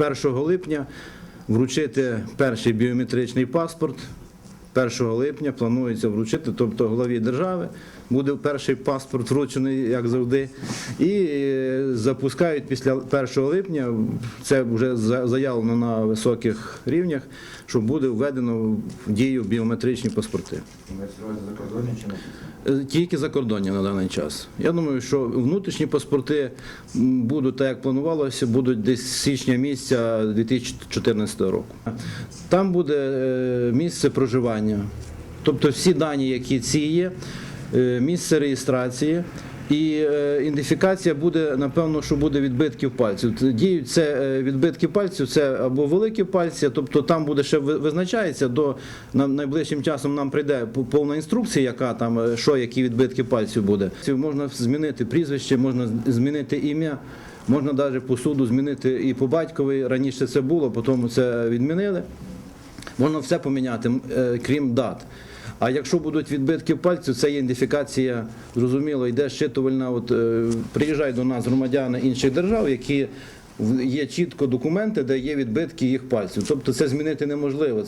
1 липня вручити перший біометричний паспорт. 1 липня планується вручити, тобто главі держави буде перший паспорт вручений, як завжди, і е, запускають після 1 липня. Це вже заявлено на високих рівнях, що буде введено в дію біометричні паспорти. Е, Тільки закордонні на даний час. Я думаю, що внутрішні паспорти будуть так, як планувалося, будуть десь з січня місяця 2014 року. Там буде е, місце проживання, тобто всі дані, які ці є, е, місце реєстрації. І е, ідентифікація буде, напевно, що буде відбитків пальців. Діють це е, відбитки пальців, це або великі пальці, тобто там буде ще визначається до найближчим часом нам прийде повна інструкція, яка там що, які відбитки пальців буде. Можна змінити прізвище, можна змінити ім'я. Можна навіть по суду змінити і по батькові. Раніше це було, потім це відмінили. Можна все поміняти, е, крім дат. А якщо будуть відбитки пальців, це ідентифікація, зрозуміло, йде щитувальна. От е, приїжджають до нас громадяни інших держав, які є чітко документи, де є відбитки їх пальців. Тобто це змінити неможливо.